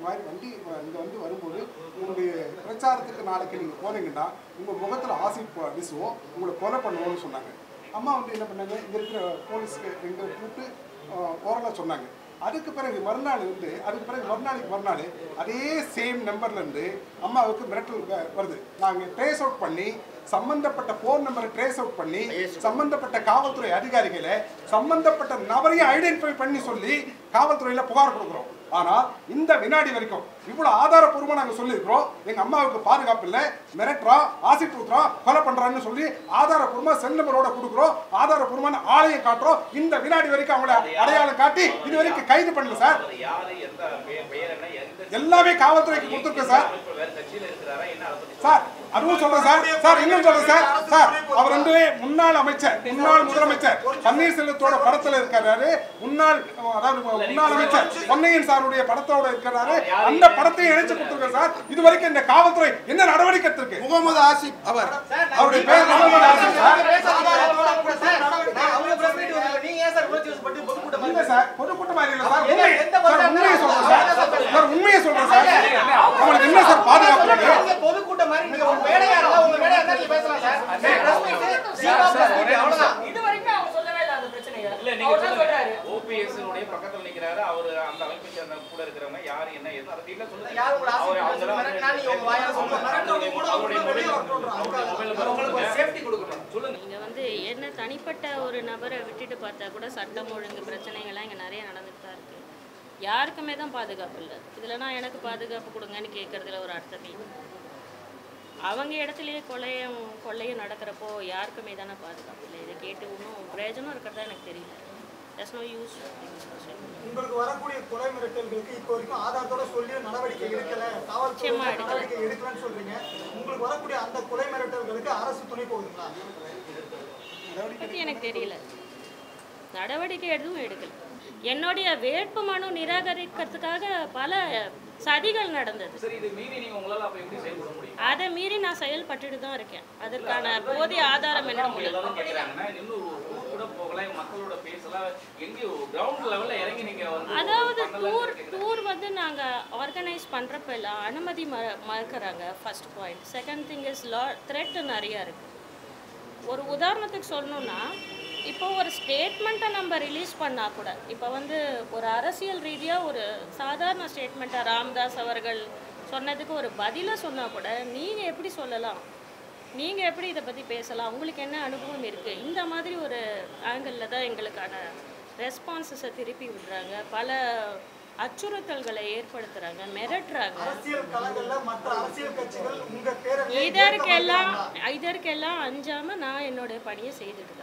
இந்த மாதிரி வண்டி இங்கே வந்து வரும்போது உங்களுடைய பிரச்சாரத்துக்கு நாளைக்கு நீங்கள் போனீங்கன்னா உங்கள் முகத்தில் ஆசிட் வீசுவோம் உங்களை கொலை பண்ணுவோம்னு சொன்னாங்க. அம்மா வந்து என்ன பண்ணாங்க இங்கே இருக்கிற போலீஸ்க்கு எங்களை கூப்பிட்டு ஓரலாக சொன்னாங்க. அதுக்கு பிறகு மறுநாள் வந்து அதுக்கு பிறகு மறுநாளைக்கு மறுநாள் அதே சேம் நம்பர்லேருந்து அம்மாவுக்கு மிரட்டல் வருது. நாங்கள் ட்ரேஸ் அவுட் பண்ணி சம்பந்தப்பட்ட ஃபோன் நம்பரை ட்ரேஸ் அவுட் பண்ணி சம்பந்தப்பட்ட காவல்துறை அதிகாரிகளை சம்பந்தப்பட்ட நபரையும் ஐடென்டிஃபை பண்ணி சொல்லி காவல்துறையில் புகார் கொடுக்குறோம். ஆனால் இந்த வினாடி வரைக்கும் இவ்வளோ ஆதாரப்பூர்வமாக நாங்கள் சொல்லியிருக்கிறோம். எங்கள் அம்மாவுக்கு பாதுகாப்பு இல்லை. மிரட்டுறோம் ஆசிட் ஊத்துறோம் கொலை பண்ணுறான்னு சொல்லி ஆதாரப்பூர்வமாக செல் நம்பரோட கொடுக்குறோம். ஆதாரப்பூர்வமான ஆலயம் காட்டுறோம். இந்த வினாடி வரைக்கும் அவங்கள அடையாளம் காட்டி இது வரைக்கும் கைது பண்ணல சார். எல்லாமே காவல்துறைக்கு கொடுத்துருக்கோம் சார் இப்ப வேற கட்சியில இருக்கிறாரா என்ன அதை பத்தி சார் அதுவும் சொல்றேன் சார். சார் இன்னும் சொல்றேன் சார். சார் அவர் வந்து முன்னாள் அமைச்சர் முன்னாள் முதலமைச்சர் பன்னீர்செல்வத்தோட படத்துல இருக்கிறாரு. முன்னாள் அதாவது முன்னாள் அமைச்சர் பொன்னையன் சாருடைய படத்தோட இருக்கிறாரு. அந்த படத்தையும் இணைச்சு கொடுத்துருக்கேன் சார். இது வரைக்கும் இந்த காவல்துறை என்ன நடவடிக்கை எடுத்திருக்கு? முகமது ஆசிப் அவர். அவருடைய பேர் முகமது ஆசிப் சார். பொதுக்கூட்டமா இல்ல சார் உண்மை சார். உண்மையை சொல்றேன் சார். சார் உண்மையை சொல்றேன் சார் உங்களுக்கு என்ன சார் பாதுகாப்பு இருக்கு பொதுக்கூட்டம் மாதிரி நீங்க ஒரு மேடையா இருந்தா உங்க மேடையா இருந்தா நீங்க பேசலாம் சார் அவ்வளவுதான் இது வரைக்கும் அவங்க சொல்லவே இல்லை அந்த பிரச்சனையை இல்ல நீங்க அவர் தான் சொல்றாரு ஓபிஎஸ் உடைய பக்கத்துல நிக்கிறாரு அவரு அந்த அமைப்பை சேர்ந்த கூட இருக்கிறவங்க யாரு என்ன ஏது அதை சொல்லுங்க. நீங்க வந்து என்ன தனிப்பட்ட ஒரு நபரை விட்டுட்டு பார்த்தா கூட சட்டம் ஒழுங்கு பிரச்சனைகள்லாம் இங்கே நிறைய நடந்துட்டு தான் இருக்கு. யாருக்குமே தான் பாதுகாப்பு இல்லை. இதில் நான் எனக்கு பாதுகாப்பு கொடுங்கன்னு கேட்கறதுல ஒரு அர்த்தமே இல்லை. அவங்க இடத்துலயே கொலையும் கொள்ளையும் நடக்கிறப்போ யாருக்குமே தானே பாதுகாப்பு இல்லை. இதை கேட்டு ஒன்றும் பிரயோஜனம் இருக்கிறதா எனக்கு தெரியல. தட்ஸ் நோ யூஸ் உங்களுக்கு வரக்கூடிய கொலை மிரட்டல்களுக்கு இப்போ வரைக்கும் ஆதாரத்தோட சொல்லி நடவடிக்கை எடுக்கல. காவல்துறை. நடவடிக்கை எடுக்கலன்னு சொல்றீங்க. உங்களுக்கு வரக்கூடிய அந்த கொலை மிரட்டல்களுக்கு அரசு துணை போகுதுங்களா? எனக்கு தெரியல. நடவடிக்கை எதுவும் எடுக்கல. என்னுடைய வேட்பு மனு நிராகரிக்கிறதுக்காக பல சதிகள் நடந்தது. சரி இது மீறி நீங்க உங்களால அப்ப எப்படி செயல்பட முடியும்? அதை மீறி நான் செயல்பட்டுட்டு தான் இருக்கேன். அதற்கான போதிய ஆதாரம் என்ன மக்களோட பேசலாம். எங்கேயோ கிரவுண்ட் லெவல்ல இறங்கி நீங்க வந்து அதாவது பண்ணலாம்னு டூர் டூர் வந்து நாங்கள் ஆர்கனைஸ் பண்ணுறப்ப எல்லாம் அனுமதி ம மறுக்கிறாங்க first point second thing is law threat நிறையா இருக்குது ஒரு உதாரணத்துக்கு சொல்லணுன்னா இப்போ ஒரு ஸ்டேட்மெண்ட்டை நம்ம ரிலீஸ் பண்ணால் கூட இப்போ வந்து ஒரு அரசியல் ரீதியாக ஒரு சாதாரண ஸ்டேட்மெண்ட்டை ராம்தாஸ் அவர்கள் சொன்னதுக்கு ஒரு பதிலை சொன்னால் கூட நீங்கள் எப்படி சொல்லலாம்? நீங்கள் எப்படி இதை பற்றி பேசலாம்? உங்களுக்கு என்ன அனுபவம் இருக்குது இந்த மாதிரி ஒரு ஆங்கிளில் தான் எங்களுக்கான ரெஸ்பான்சஸை திருப்பி விடுறாங்க. பல அச்சுறுத்தல்களை ஏற்படுத்துகிறாங்க மிரட்டுறாங்க. இதற்கெல்லாம் இதற்கெல்லாம் அஞ்சாமல் நான் என்னுடைய பணியை செய்துட்டு